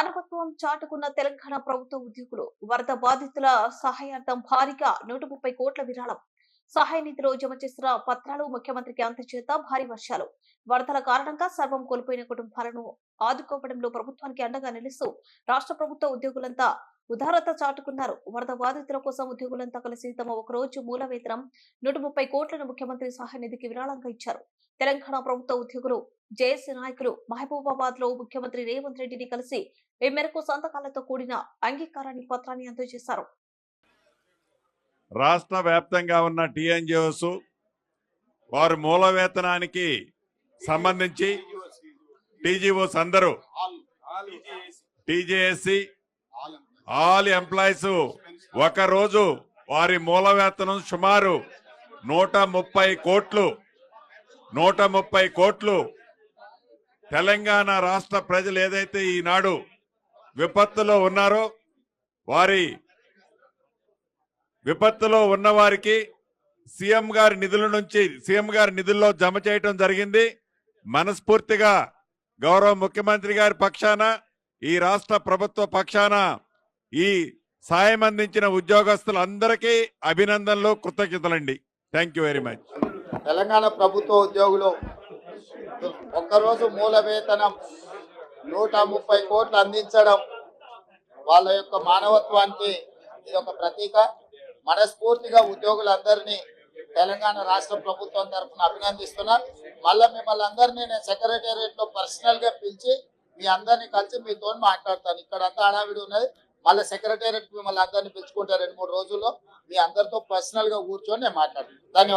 మానవత్వం చాటుకున్న తెలంగాణ ప్రభుత్వ ఉద్యోగులు వరద బాధితుల సహాయార్థం భారీగా నూట ముప్పై కోట్ల విరాళం. సహాయ నిధిలో జమ చేసిన పత్రాలు ముఖ్యమంత్రికి అందజేత భారీ వర్షాలు. వరదల కారణంగా సర్వం కోల్పోయిన కుటుంబాలను ఆదుకోవడంలో ప్రభుత్వానికి అండగా నిలుస్తూ రాష్ట్ర ప్రభుత్వ ఉద్యోగులంతా ఉదారత చాటుకున్నారు. వరద బాధితుల కోసం ఉద్యోగులంతా కలిసి తమ ఒక రోజు మూల వేతనం నూట ముప్పై కోట్లను ముఖ్యమంత్రి సహాయ నిధికి విరాళంగా ఇచ్చారు. తెలంగాణ ప్రభుత్వ ఉద్యోగులు జేఏసీ నాయకులు మహబూబాబాద్లో ముఖ్యమంత్రి రేవంత్ రెడ్డిని కలిసి ఈ మేరకు సంతకాలతో కూడిన అంగీకారాన్ని పత్రాన్ని అందజేశారు. రాష్ట్ర వ్యాప్తంగా ఉన్న టీఎన్జిఓస్ వారి మూల వేతనానికి సంబంధించి టీజీఓస్ అందరూ టీజేఎస్సి ఆల్ ఎంప్లాయీస్ ఒక రోజు వారి మూల వేతనం సుమారు నూట ముప్పై కోట్లు నూట ముప్పై కోట్లు తెలంగాణ రాష్ట్ర ప్రజలు ఏదైతే ఈనాడు విపత్తులో ఉన్నారో వారి విపత్తులో ఉన్న వారికి సీఎం గారి నిధుల నుంచి సీఎం గారి నిధుల్లో జమ చేయటం జరిగింది. మనస్ఫూర్తిగా గౌరవ ముఖ్యమంత్రి గారి పక్షాన ఈ రాష్ట్ర ప్రభుత్వ పక్షాన ఈ సాయం అందించిన ఉద్యోగస్తులందరికీ అభినందనలు కృతజ్ఞతలండి. Thank you very much Telangana ప్రభుత్వ ఉద్యోగులు ఒక్కరోజు మూల వేతనం నూట ముప్పై కోట్లు అందించడం వాళ్ళ యొక్క మానవత్వానికి ఇది ఒక ప్రతీక. మనస్ఫూర్తిగా ఉద్యోగులందరినీ తెలంగాణ రాష్ట్ర ప్రభుత్వం తరఫున అభినందిస్తున్నా. మళ్ళీ మిమ్మల్ని అందరినీ నేను సెక్రటేరియట్లో పర్సనల్గా పిలిచి మీ అందరినీ కలిసి మీతో మాట్లాడతాను. ఇక్కడ అంతా హడావిడి ఉన్నది. మళ్ళీ సెక్రటేరియట్ మిమ్మల్ని అందరినీ పిలుచుకుంటా రెండు మూడు రోజుల్లో మీ అందరితో పర్సనల్గా కూర్చొని నేను మాట్లాడతాను. ధన్యవాదాలు.